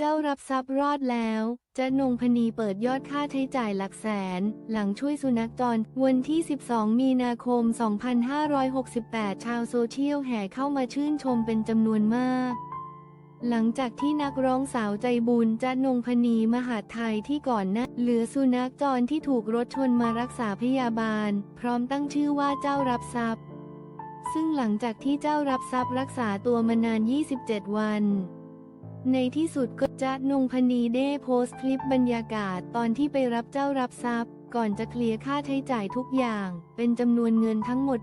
เจ้ารับทรัพย์รอดแล้วจะนงพนีเปิดยอดค่าใช้จ่ายหลักแสน หลังช่วยสุนัขจร วันที่ 12 มีนาคม 2568 ชาวโซเชียลแห่เข้ามาชื่นชมเป็นจำนวนมาก หลังจากที่นักร้องสาวใจบุญจะนงพนีมหาไทยที่ก่อนหน้าเหลือสุนัขจรที่ถูกรถชนมารักษาพยาบาล พร้อมตั้งชื่อว่าเจ้ารับทรัพย์ ซึ่งหลังจากที่เจ้ารับทรัพย์รักษาตัวมานาน 27 วัน ในที่สุดก็จะนงพนีได้โพสต์คลิปบรรยากาศตอนที่ไปรับเจ้ารับทรัพย์ ก่อนจะเคลียร์ค่าใช้จ่ายทุกอย่าง เป็นจำนวนเงินทั้งหมด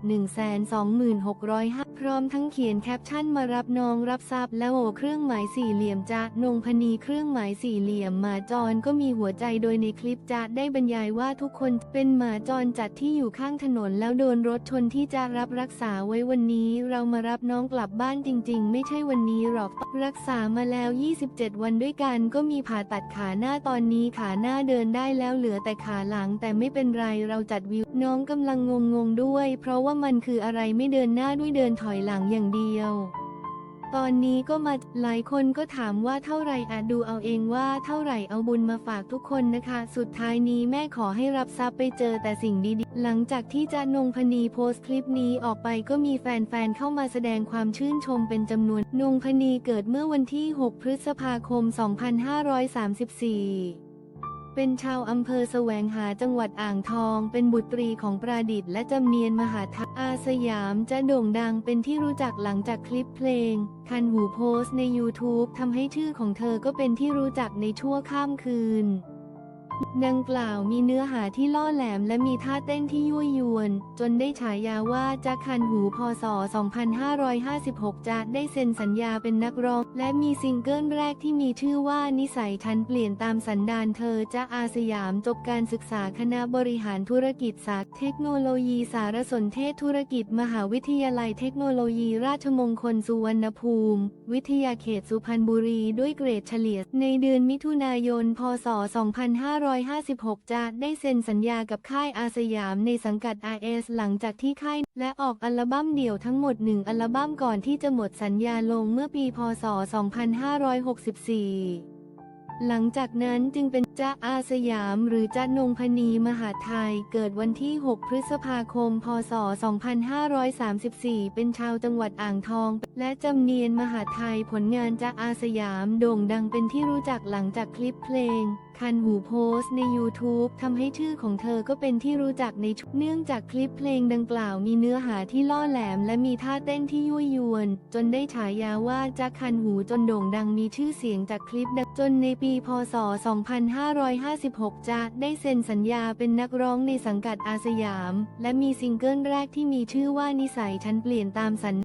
126,605พร้อมทั้งเขียนแคปชั่นมารับน้องรับทรัพย์และโอเครื่องหมายสี่เหลี่ยมจ้ะนงพนีเครื่องหมายสี่เหลี่ยมหมาจรก็มีหัวใจโดยในคลิปจ้ะได้บรรยายว่าทุกคนเป็นหมาจรจัดที่อยู่ข้างถนนแล้วโดนรถชนที่จะรับรักษาไว้วันนี้ เรามารับน้องกลับบ้านจริง ๆ ไม่ใช่วันนี้หรอกรักษามาแล้ว 27 วันด้วยกันก็มีผ่าตัดขาหน้าตอนนี้ขาหน้าเดินได้แล้วเหลือแต่ขาหลังแต่ไม่เป็นไรเราจัดวิว น้องกำลังงงๆด้วย เพราะว่ามันคืออะไรไม่เดินหน้าด้วยเดินถอยหลังอย่างเดียว ตอนนี้ก็มาหลายคนก็ถามว่าเท่าไหร่อาจดูเอาเองว่าเท่าไหร่เอาบุญมาฝากทุกคนนะคะ สุดท้ายนี้แม่ขอให้รับทรัพย์ไปเจอแต่สิ่งดีๆ หลังจากที่จานงพนีโพสต์คลิปนี้ออกไปก็มีแฟนๆเข้ามาแสดงความชื่นชมเป็นจำนวนนงพนีเกิดเมื่อวันที่ 6 พฤษภาคม 2534 เป็นชาวอำเภอแสวงหาจังหวัดอ่างทอง เป็นบุตรีของประดิษฐ์และจำเนียนมหาทัพอาสยามจะโด่งดังเป็นที่รู้จักหลังจากคลิปเพลง คันหูโพสต์ใน YouTube ทำให้ชื่อของเธอก็เป็นที่รู้จักในชั่วข้ามคืน ดังกล่าวมีเนื้อหาที่ล่อแหลมและมีท่าเต้นที่ยั่วยวน จนได้ฉายาว่าจักคันหูพศ 2556จะได้เซ็นสัญญาเป็นนักร้อง และมีซิงเกิลแรกที่มีชื่อว่านิสัยฉันเปลี่ยนตามสันดานเธอจะอาสยามจบการศึกษาคณะบริหารธุรกิจศาสตร์เทคโนโลยีสารสนเทศธุรกิจ มหาวิทยาลัยเทคโนโลยีราชมงคลสุวรรณภูมิ วิทยาเขตสุพรรณบุรีด้วยเกรดเฉลี่ยในเดือนมิถุนายน พศ 25 2556 จะได้เซ็นสัญญากับค่ายอาสยามในสังกัด RS หลังจากที่ค่ายและออกอัลบั้มเดี่ยวทั้งหมด1อัลบั้มก่อนที่จะหมดสัญญาลงเมื่อปีพศ 2564 หลังจากนั้นจึงเป็นจ้าอาสยามหรือจ้านงพนีมหาไทย เกิดวันที่ 6 พฤษภาคม พศ 2534 เป็นชาวจังหวัดอ่างทอง และจำเนียนมหาไทยผลงานจ้าอาสยามโด่งดังเป็นที่รู้จักหลังจากคลิปเพลง คันหูโพสใน YouTube ทำให้ชื่อของเธอก็เป็นที่รู้จักในชุเนื่องจากคลิปเพลงดังกล่าวมีเนื้อหาที่ล่อแหลม และมีท่าเต้นที่ยั่วยวน จนได้ฉายาว่าจักคันหูจนโด่งดังมีชื่อเสียงจากคลิปดังจนในปีีพศ 2556จะได้เซ็นสัญญาเป็นนักร้องในสังกัดอาสยาม และมีซิงเกิลแรกที่มีชื่อว่านิสัยฉันเปลี่ยนตามสัญ